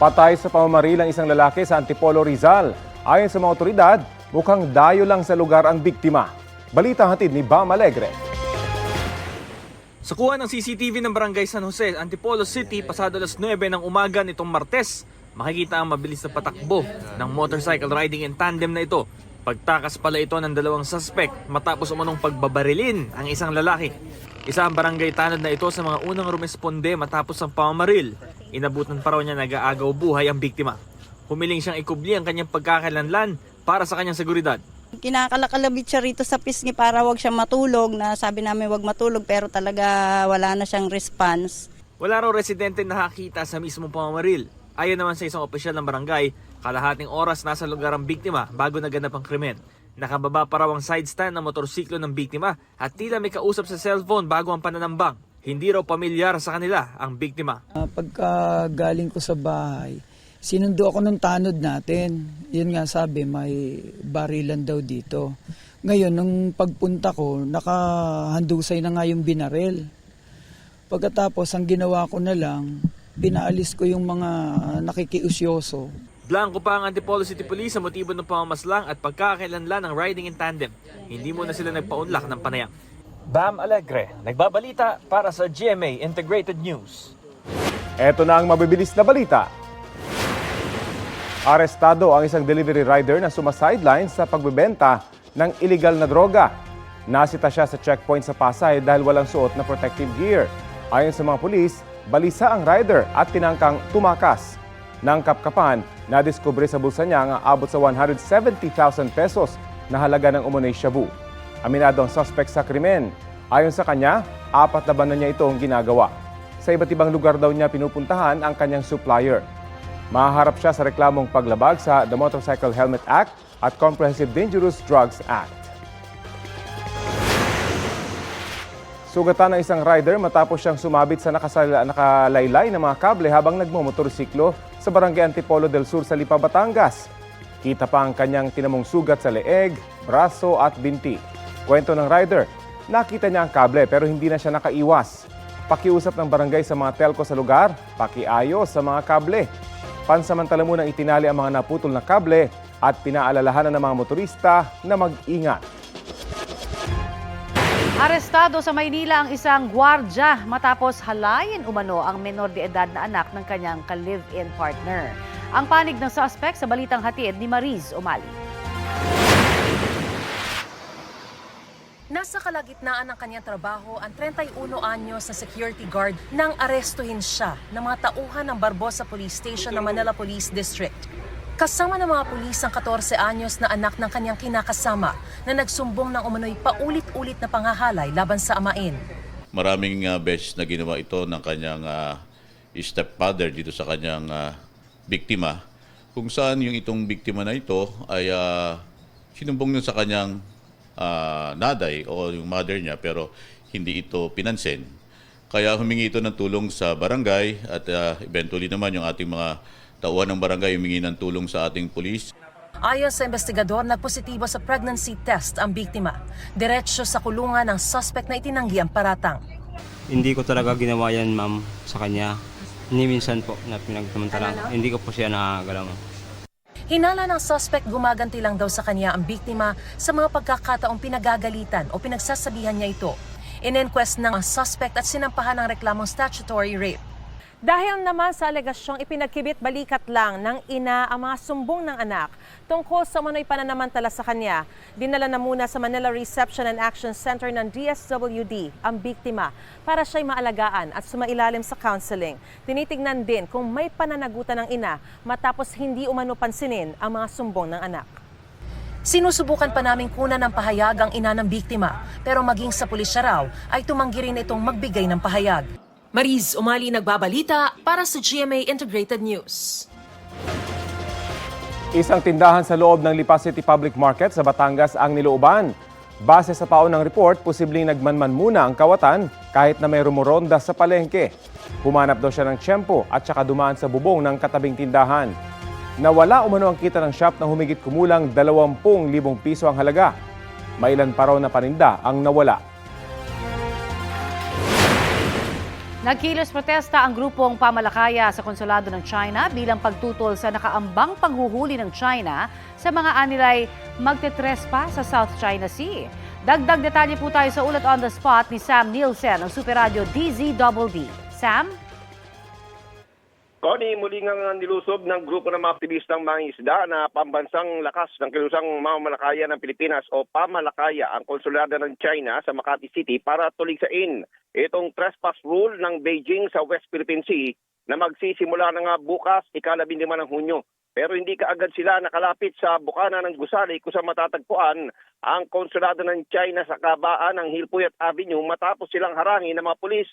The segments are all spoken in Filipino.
Patay sa pamamaril ang isang lalaki sa Antipolo, Rizal. Ayon sa mga otoridad, mukhang dayo lang sa lugar ang biktima. Balita hatid ni Bam Alegre. Sa kuha ng CCTV ng Barangay San Jose, Antipolo City, pasado alas 9 ng umaga nitong Martes, makikita ang mabilis na patakbo ng motorcycle riding in tandem na ito. Pagtakas pala ito ng dalawang suspect matapos umanong pagbabarilin ang isang lalaki. Isa ang barangay tanod na ito sa mga unang rumesponde matapos ang pamamaril. Inabutan pa raw niya nag-aagaw buhay ang biktima. Humiling siyang ikubli ang kanyang pagkakalanlan para sa kanyang seguridad. Kinakalakalabit siya rito sa pisngi para wag siya matulog na sabi namin wag matulog pero talaga wala na siyang response. Wala raw residente na nakakita sa mismong pamamaril. Ayon naman sa isang opisyal ng barangay, kalahating oras nasa lugar ang biktima bago naganap ang krimen. Nakababa pa raw ang side stand ng motorsiklo ng biktima at tila may kausap sa cellphone bago ang pananambang. Hindi raw pamilyar sa kanila ang biktima. Ah, pagka galing ko sa bahay, sinundo ako ng tanod natin. Yun nga sabi, may barilan daw dito. Ngayon, nung pagpunta ko, nakahandusay na nga yung binarel. Pagkatapos, ang ginawa ko na lang, pinaalis ko yung mga nakikiusyoso. Blanco pa ang Antipolo City Police sa motibo ng pamamaslang at pagkakailanlan ng riding in tandem. Hindi mo na sila nagpaunlak ng panayam. Bam Alegre, nagbabalita para sa GMA Integrated News. Ito na ang mabibilis na balita. Arestado ang isang delivery rider na sumasideline sa pagbebenta ng illegal na droga. Nasita siya sa checkpoint sa Pasay dahil walang suot na protective gear. Ayon sa mga pulis, balisa ang rider at tinangkang tumakas. Nang kapkapan, nadiskubre sa bulsa niya ang abot sa 170,000 pesos na halaga ng umunay shabu. Aminado ang suspect sa krimen. Ayon sa kanya, apat na na niya itong ginagawa. Sa iba't ibang lugar daw niya pinupuntahan ang kanyang supplier. Mahaharap siya sa reklamong paglabag sa The Motorcycle Helmet Act at Comprehensive Dangerous Drugs Act. Sugatan ng isang rider matapos siyang sumabit sa nakasala, nakalaylay na mga kable habang nagmumotorsiklo sa barangay Antipolo del Sur sa Lipa, Batangas. Kita pa ang kanyang tinamong sugat sa leeg, braso at binti. Kwento ng rider, nakita niya ang kable pero hindi na siya nakaiwas. Pakiusap ng barangay sa mga telco sa lugar, pakiayos sa mga kable. Pansamantala munang itinali ang mga naputol na kable at pinaalalahanan ng mga motorista na mag-ingat. Arestado sa Maynila ang isang gwardya matapos halayin umano ang menor de edad na anak ng kanyang ka-live-in partner. Ang panig ng suspect sa balitang hatid ni Mariz Umali. Nasa kalagitnaan ng kanyang trabaho ang 31 anyos na security guard nang arestuhin siya ng mga tauhan ng Barbosa Police Station ng Manila Police District. Kasama ng mga pulis ang 14 anyos na anak ng kanyang kinakasama na nagsumbong ng umano'y paulit-ulit na panghahalay laban sa amain. maraming uh, beses na ginawa ito ng kanyang ah, stepfather dito sa kanyang ah, biktima kung saan yung itong biktima na ito ay ah, sinumbong niya sa kanyang ah, naday o yung mother niya pero hindi ito pinansin. Kaya humingi ito ng tulong sa barangay at ah, eventually naman yung ating mga tauhan ng barangay humingi ng tulong sa ating pulis. Ayon sa investigador, nagpositibo sa pregnancy test ang biktima. Diretso sa kulungan ng suspect na itinanggi ang paratang. Hindi ko talaga ginawa yan, ma'am, sa kanya. Ni minsan po na pinagsamantala. Hindi ko po siya nakagalaw. Hinala ng suspect gumaganti lang daw sa kanya ang biktima sa mga pagkakataong pinagagalitan o pinagsasabihan niya ito. In-inquest ng suspect at sinampahan ng reklamong statutory rape. Dahil naman sa alegasyong ipinagkibit balikat lang ng ina ang mga sumbong ng anak tungkol sa manoy pananamantala sa kanya, dinala na muna sa Manila Reception and Action Center ng DSWD ang biktima para siya'y maalagaan at sumailalim sa counseling. Tinitignan din kung may pananagutan ng ina matapos hindi umano pansinin ang mga sumbong ng anak. Sinusubukan pa naming kunan ng pahayag ang ina ng biktima, pero maging sa pulisya raw ay tumanggi rin itong magbigay ng pahayag. Mariz Umali nagbabalita para sa GMA Integrated News. Isang tindahan sa loob ng Lipa City Public Market sa Batangas ang nilooban. Base sa paunang report, posibleng nagmanman muna ang kawatan kahit na may rumuronda sa palengke. Humanap daw siya ng tiyempo at saka dumaan sa bubong ng katabing tindahan. Nawala umano ang kita ng shop na humigit kumulang 20,000 piso ang halaga. Mailan pa raw na paninda ang nawala. Nagkilos protesta ang grupong pamalakaya sa konsulado ng China bilang pagtutol sa nakaambang panghuhuli ng China sa mga anilay magtetrespa sa South China Sea. Dagdag detalye po tayo sa ulat on the spot ni Sam Nielsen ng Super Radio DZBB. Sam? Connie, muli nga nilusob ng grupo ng mga aktivistang mga isda na pambansang lakas ng kilusang mamalakaya ng Pilipinas o pamalakaya ang konsulada ng China sa Makati City para tuligsain itong trespass rule ng Beijing sa West Philippine Sea na magsisimula na nga bukas ikalabing lima ng Hunyo. Pero hindi kaagad sila nakalapit sa bukana ng Gusali kung saan matatagpuan ang konsulado ng China sa kabaan ng Hilpuyat Avenue matapos silang harangin ng mga pulis.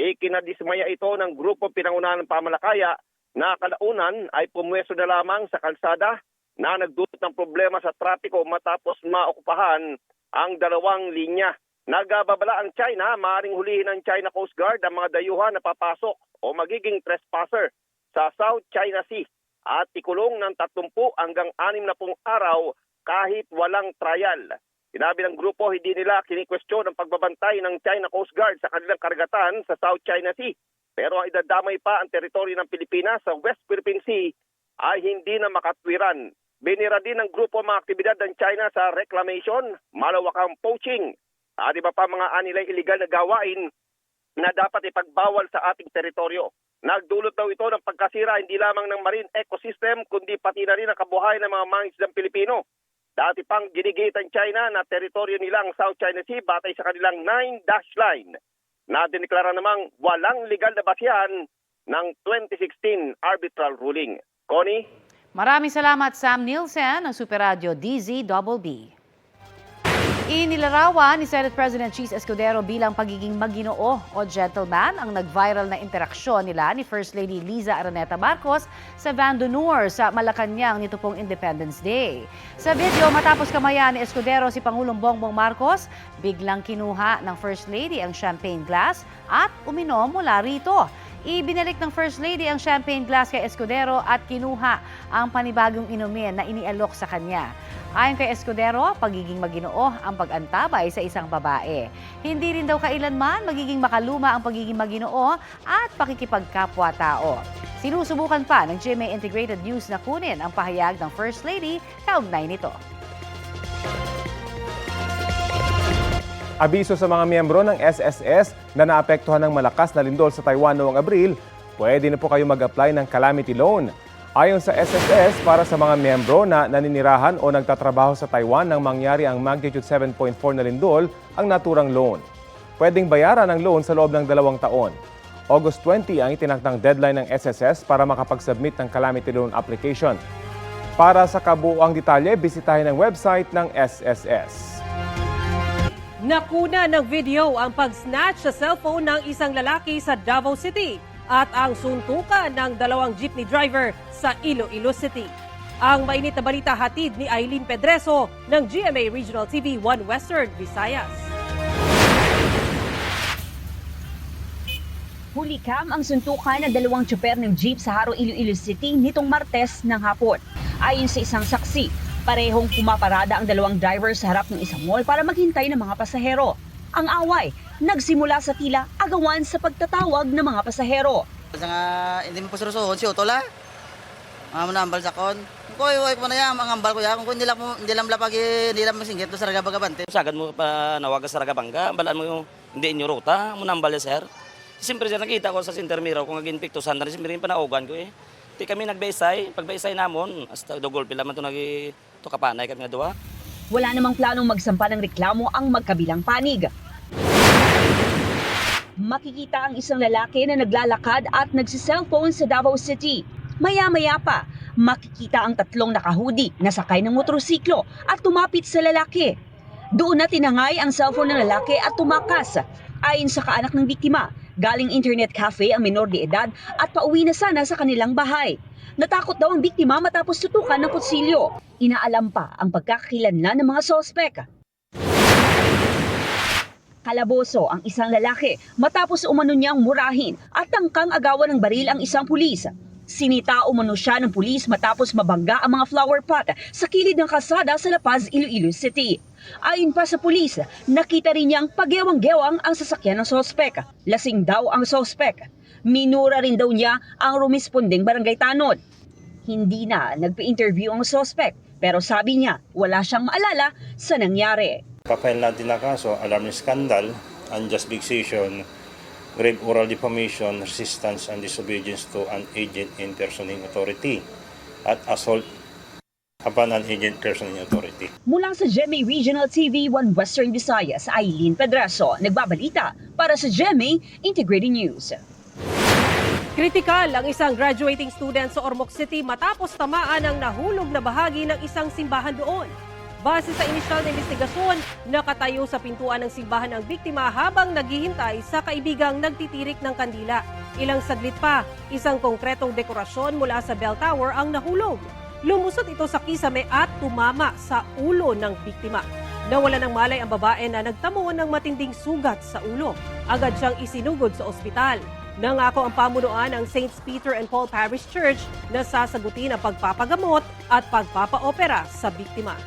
Ikinadismaya ito ng grupo pinangunahan ng pamalakaya na kalaunan ay pumwesto na lamang sa kalsada na nagdulot ng problema sa trapiko matapos maokupahan ang dalawang linya. Nagababala ang China, maaaring hulihin ng China Coast Guard ang mga dayuhan na papasok o magiging trespasser sa South China Sea at ikulong ng 30 hanggang 60 araw kahit walang trial. Sinabi ng grupo, hindi nila kinikwestiyon ang pagbabantay ng China Coast Guard sa kanilang karagatan sa South China Sea. Pero ang idadamay pa ang teritoryo ng Pilipinas sa West Philippine Sea ay hindi na makatwiran. Binira din ng grupo ang mga aktibidad ng China sa reclamation, malawakang poaching, at iba pa mga anilay illegal na gawain na dapat ipagbawal sa ating teritoryo. Nagdulot daw ito ng pagkasira hindi lamang ng marine ecosystem kundi pati na rin ang kabuhayan ng mga mangisdang Pilipino. Dati pang ginigit ang China na teritoryo nilang South China Sea batay sa kanilang 9-dash line na diniklara namang walang legal na basihan ng 2016 arbitral ruling. Connie? Maraming salamat Sam Nielsen ng Super Radio DZBB. Inilarawan ni Senate President Cheese Escudero bilang pagiging maginoo o gentleman ang nag-viral na interaksyon nila ni First Lady Liza Araneta Marcos sa Van d'Honor sa Malacanang nito pong Independence Day. Sa video, matapos kamayan ni Escudero si Pangulong Bongbong Marcos, biglang kinuha ng First Lady ang champagne glass at uminom mula rito. Ibinalik ng First Lady ang champagne glass kay Escudero at kinuha ang panibagong inumin na inialok sa kanya. Ayon kay Escudero, pagiging maginoo ang pag-antabay sa isang babae. Hindi rin daw kailanman magiging makaluma ang pagiging maginoo at pakikipagkapwa-tao. Sinusubukan pa ng GMA Integrated News na kunin ang pahayag ng First Lady kaugnay nito. Abiso sa mga miyembro ng SSS na naapektuhan ng malakas na lindol sa Taiwan noong Abril, pwede na po kayo mag-apply ng calamity loan. Ayon sa SSS, para sa mga miyembro na naninirahan o nagtatrabaho sa Taiwan nang mangyari ang magnitude 7.4 na lindol ang naturang loan. Pwedeng bayaran ang loan sa loob ng dalawang taon. August 20 ang itinakdang deadline ng SSS para makapag-submit ng calamity loan application. Para sa kabuuang detalye, bisitahin ang website ng SSS. Nakuna ng video ang pag-snatch sa cellphone ng isang lalaki sa Davao City at ang suntukan ng dalawang jeepney driver sa Iloilo City. Ang mainit na balita hatid ni Eileen Pedreso ng GMA Regional TV 1 Western Visayas. Hulikam ang suntukan ng dalawang tsuper ng jeep sa Haro, Iloilo City nitong Martes ng hapon. Ayon sa isang saksi, parehong pumaparada ang dalawang driver sa harap ng isang mall para maghintay ng mga pasahero. Ang away, nagsimula sa tila agawan sa pagtatawag ng mga pasahero. Sa nga, hindi mo pasurusuhon si Otola. Mga mo nambal sa kon. Kung koy, koy ko na yan, mga ambal ko yan. Kung hindi lang, mo- hindi lang lapag, hindi lang masinggit, sa ragabagabante. Sagad mo pa nawagas sa Ragabanga, balaan mo yung hindi inyo ruta, mo nambal ya, sir. Siyempre sir, nakita ko sa center mirror kung agin picto sandal, siyempre rin panaugan ko eh. Di kami nagbaysay, pagbaysay namon, hasta dogol pila man to nagi to kapanay kami nga duwa. Wala namang planong magsampa ng reklamo ang magkabilang panig. Makikita ang isang lalaki na naglalakad at nagsiselfone sa Davao City. Maya-maya pa, makikita ang tatlong nakahudi na sakay ng motorsiklo at tumapit sa lalaki. Doon na tinangay ang cellphone ng lalaki at tumakas. Ayon sa kaanak ng biktima, galing internet cafe ang minor de edad at pauwi na sana sa kanilang bahay. Natakot daw ang biktima matapos tutukan ng kutsilyo. Inaalam pa ang pagkakakilanlan ng mga sospek. Kalaboso ang isang lalaki matapos umano niyang murahin at tangkang agawan ng baril ang isang pulis. Sinita umano siya ng pulis matapos mabangga ang mga flower pot sa kilid ng kalsada sa La Paz, Iloilo City. Ayon pa sa pulis, nakita rin niyang pagyewang-gewang ang sasakyan ng sospek. Lasing daw ang sospek. Minura rin daw niya ang rumisponding barangay tanod. Hindi na nagpa-interview ang sospek pero sabi niya wala siyang maalala sa nangyari. Papail natin na kaso, alarming scandal, unjust vexation, grave oral defamation, resistance and disobedience to an agent in personing authority, at assault upon an agent personing authority. Mula sa GMA Regional TV 1 Western Visayas, Eileen Pedraso, nagbabalita para sa GMA Integrated News. Kritikal ang isang graduating student sa Ormoc City matapos tamaan ng nahulog na bahagi ng isang simbahan doon. Base sa inisyal na investigasyon, nakatayo sa pintuan ng simbahan ang biktima habang naghihintay sa kaibigang nagtitirik ng kandila. Ilang saglit pa, isang konkretong dekorasyon mula sa bell tower ang nahulog. Lumusot ito sa kisame at tumama sa ulo ng biktima. Nawala ng malay ang babae na nagtamo ng matinding sugat sa ulo. Agad siyang isinugod sa ospital. Nangako ang pamunuan ng St. Peter and Paul Parish Church na sasagutin ang pagpapagamot at pagpapaopera sa biktima.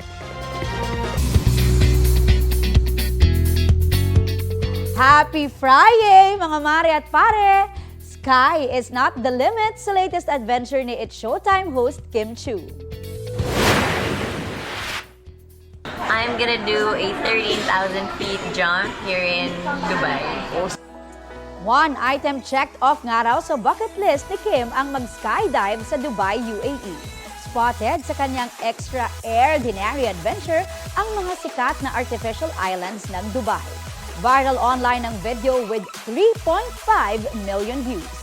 Happy Friday, mga mare at pare! Sky is not the limit sa latest adventure ni It's Showtime host Kim Chu. I'm gonna do a 13,000 feet jump here in Dubai. One item checked off nga raw sa bucket list ni Kim ang mag-skydive sa Dubai, UAE. Spotted sa kanyang extraordinary adventure ang mga sikat na artificial islands ng Dubai. Viral online ang video with 3.5 million views.